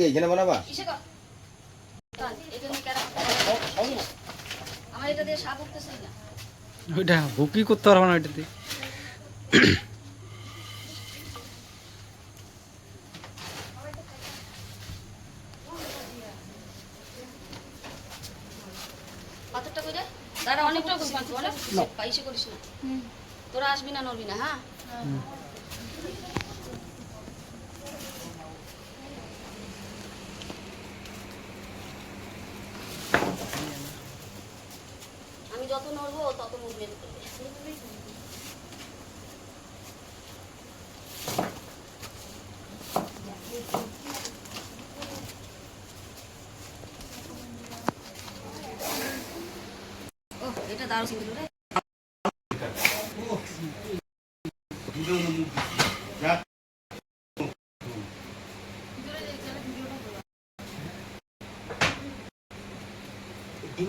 কি এখানে বানাবা? ওইটা হুকি করতে পারব না ওইটাতে। পাথরটা কই দাঁড়া অনেকটা করছিস অনেক পাইসে করিস না। তোরা আসবি না নড়বি না হ্যাঁ আমি যত নড়বো তত মুভমেন্ট করবে ও এটা দারুণ ছিল রে ডিম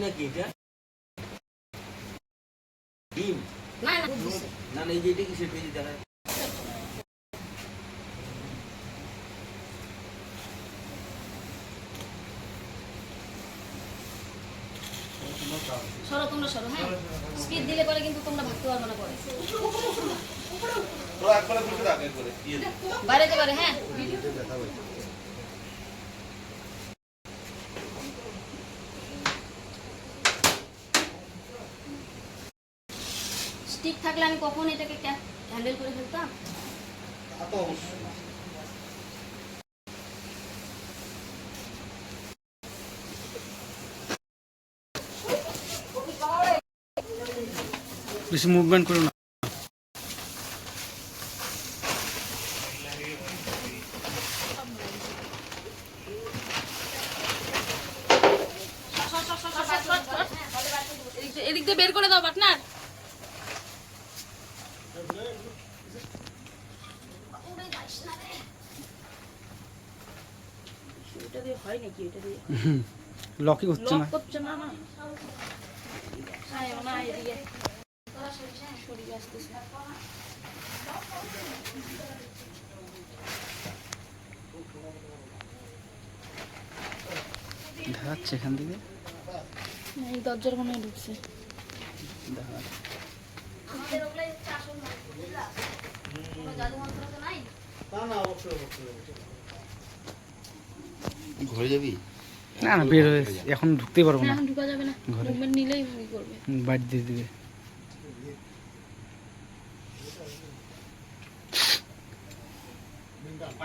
নাকি এটা ডিম সরো তোমরা সরো হ্যাঁ? দিলে পরে কিন্তু তোমরা ভাগতে পারবে না পরে। বাইরে যেতে হ্যাঁ। স্টিক থাকলে আমি কখন এটাকে হ্যান্ডেল করে ফেলতাম? তা তো অবশ্যই। বেশি মুভমেন্ট করো না এদিক দিয়ে বের করে দাও পার্টনার। এটা দিয়ে হয় নাকি? এটা দিয়ে? লকই হচ্ছে না। করছে না না। সরিয়ে আসতেছে দেখা যাচ্ছে এখান থেকে? এই দরজার কোণে ঢুকছে। ঘরে যাবি? না না বের হয়েছে এখন ঢুকতেই পারব না। না ঢুকা যাবে না। ঘরে। নিলেই করবে। বাড়ি দিয়ে দিবে বাইরে দিয়ে বাইরে করে নাও দাঁড়াও দাঁড়াও দাঁড়াও একটু দেখি আমি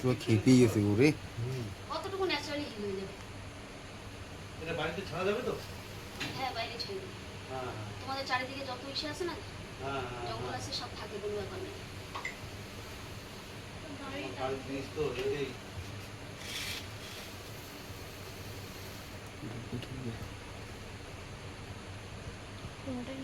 তোর খেতেই গেছে ওরে কতটুকু ন্যাচারালি হিল হয়ে যাবে? এটা বাড়িতে ছাড়া যাবে তো? হ্যাঁ বাইরে ছেড়ে হ্যাঁ তোমাদের চারিদিকে যত ইসে আছে না হ্যাঁ জঙ্গল আছে সব থাকে কোনো ব্যাপার নেই। তো এটাই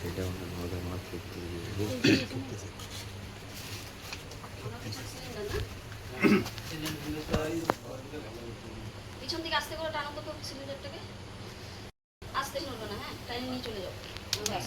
সেটা আমাদের মাছ খেতে আমার কাছে সিলিন্ডার না পিছন থেকে আস্তে করে টানো তো সিলিন্ডারটাকে আস্তে নড়বে না হ্যাঁ টাইনে নিয়ে চলে যাও বাস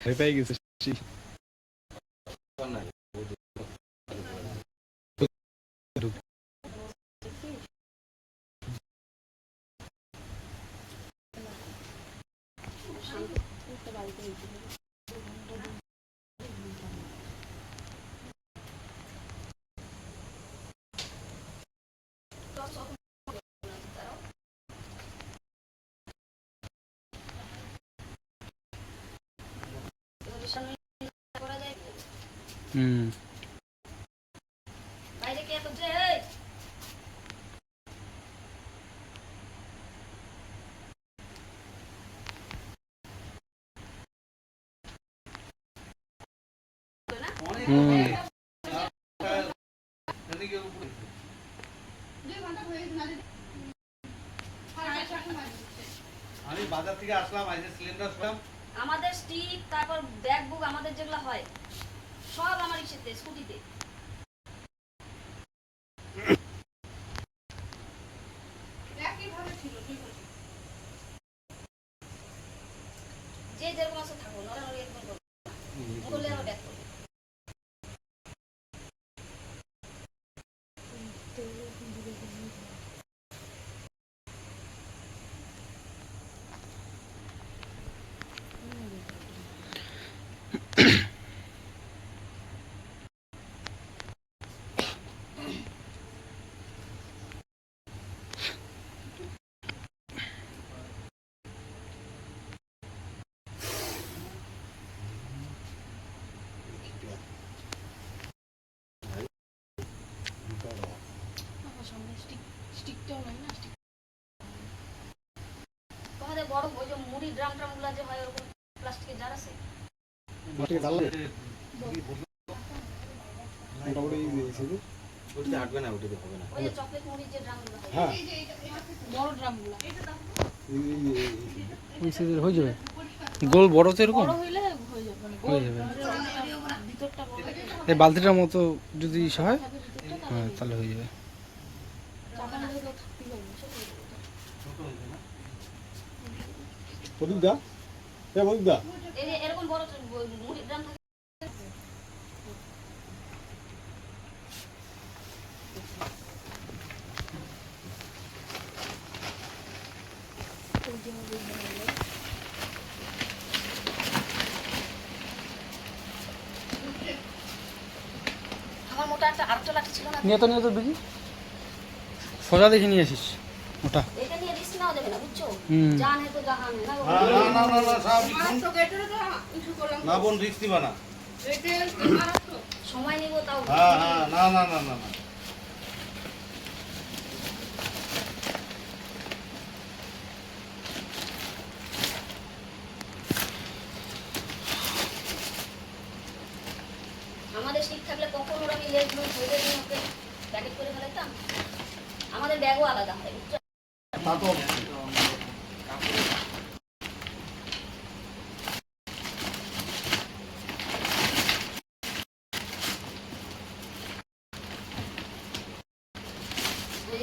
ভয় পেয়ে গেছে ব্যাপার নাই করা যায় হুম উপরে। আমি বাজার থেকে আসলাম আজকে সিলিন্ডার শুনলাম আমাদের স্টিক তারপর ব্যাগ বুক আমাদের যেগুলো হয় সব আমার ইসেতে স্কুটিতে যে যেরকম আছে থাকো নড়ানড়ি একদম করব না। করলে আমার ব্যাগ করবে তোমাদের বড় ওই যে মুড়ি ড্রাম ট্রামগুলা যে হয় ওরকম প্লাস্টিকের জার আছে? ওটাতে হাঁটবে না ওটাতে হবে না। ওই যে চকলেট মুড়ির যে ড্রামগুলো হয়। বড় ড্রামগুলো ওই সাইজের হয়ে যাবে? গোল বড় তো এরকম? বড় হইলে হয়ে যাবে মানে হয়ে যাবে। এই বালতিটার মতো যদি হয়? হ্যাঁ তাহলে হয়ে যাবে চাকা না থাকলেও থাকতেই পারবে প্রদীপ দা। হ্যাঁ প্রদীপ দা। এরকম বড় মুড়ির থাকে নিয়ে তো নিয়ে তো দেখি। সোজা দেখে নিয়ে আসিস ওটা এটা নিয়ে রিস্ক নেওয়া যাবে না বুঝছ হুম। জান হে তো জাহান না না না না না না সব না বোন রিক্স দিবা না। সময় নিব তাও। হ্যাঁ হ্যাঁ না না না না না আমাদের ঠিক থাকলে কখন ওরা আমি লেট লুট ধরে নিয়ে ওকে প্যাকেট করে ফেলাইতাম আমাদের ব্যাগও আলাদা হয় বুঝছ? তা তো অবশ্যই। ওই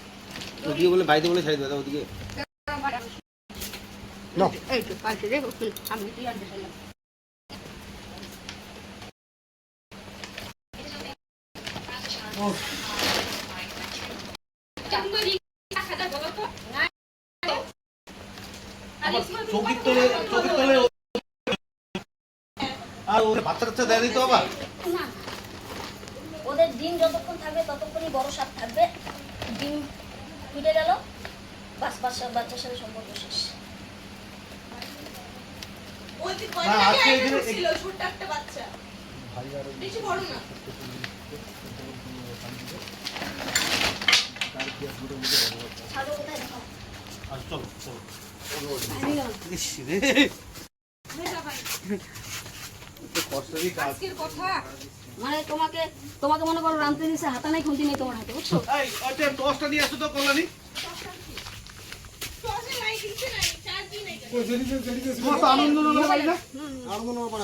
ওদিকে বলে বাইরে বলে ছাড়ি দাদা ওদিকে। আর চৌকির তলে চৌকির তলে আর ওদের বাচ্চা কাচ্চা দেয় দিত আবার? ওদের ডিম যতক্ষণ থাকবে ততক্ষণই বড় সাপ থাকবে। ডিম ফুটে গেল। বাস বাচ্চা বাচ্চার সাথে সম্পর্ক শেষ। আচ্ছা চলো চলো। আজকের কথা? মানে তোমাকে তোমাকে মনে করো রামতে দিছে হাতা নাই খুন্তি নেই তোমার হাতে বুঝছ? এই আচ্ছা দশটা নিয়ে আসো তো কল্যাণী।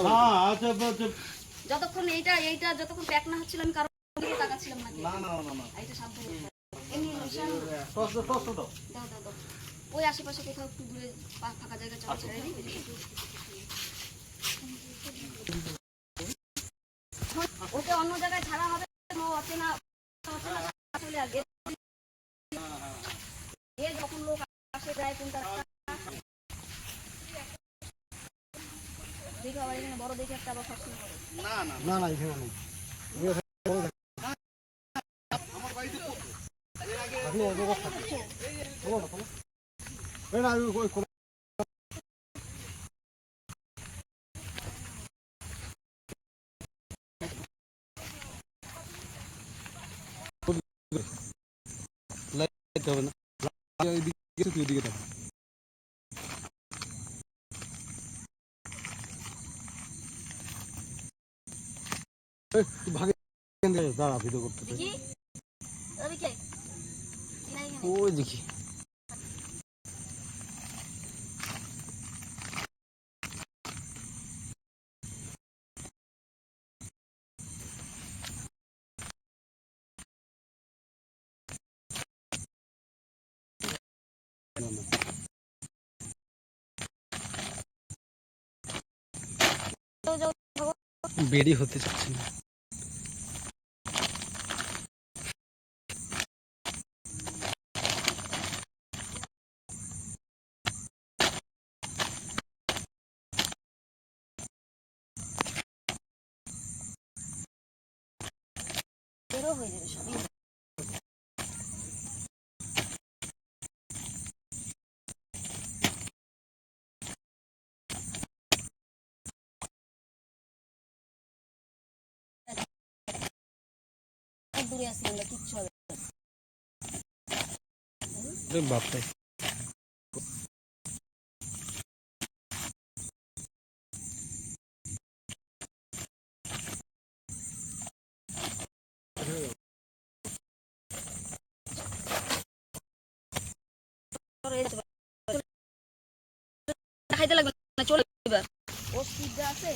হ্যাঁ আচ্ছা আচ্ছা যতক্ষণ এইটা এইটা যতক্ষণ প্যাক না হচ্ছিল আমি কারও দিকে তাকাচ্ছিলাম না না না না এইটা সাবধানে। এমনি দাও। দাও দাও ওই আশেপাশে কোথাও একটু দূরে পা- ফাঁকা জায়গা চালা ছেড়ে দিই ওকে অন্য জায়গায় ছাড়া হবে অচেনা অচেনা আসলে আগে এ যখন লোক আসে যায় কোনটা দেখে আবার এখানে বড় দেখে একটা আবার না এখানে নেই আপনি ওই- ওই হবে না। তুই ওইদিকে থাক। ভাগে দাঁড়া ভিডিও করতে। ওই দেখি। বেরি হতে চাচ্ছি না। হয়ে যাবে সবই দূরে আছি আমরা কিচ্ছু হবে বাপরে। খাইতে লাগবে না চলে ও স্পিড আছে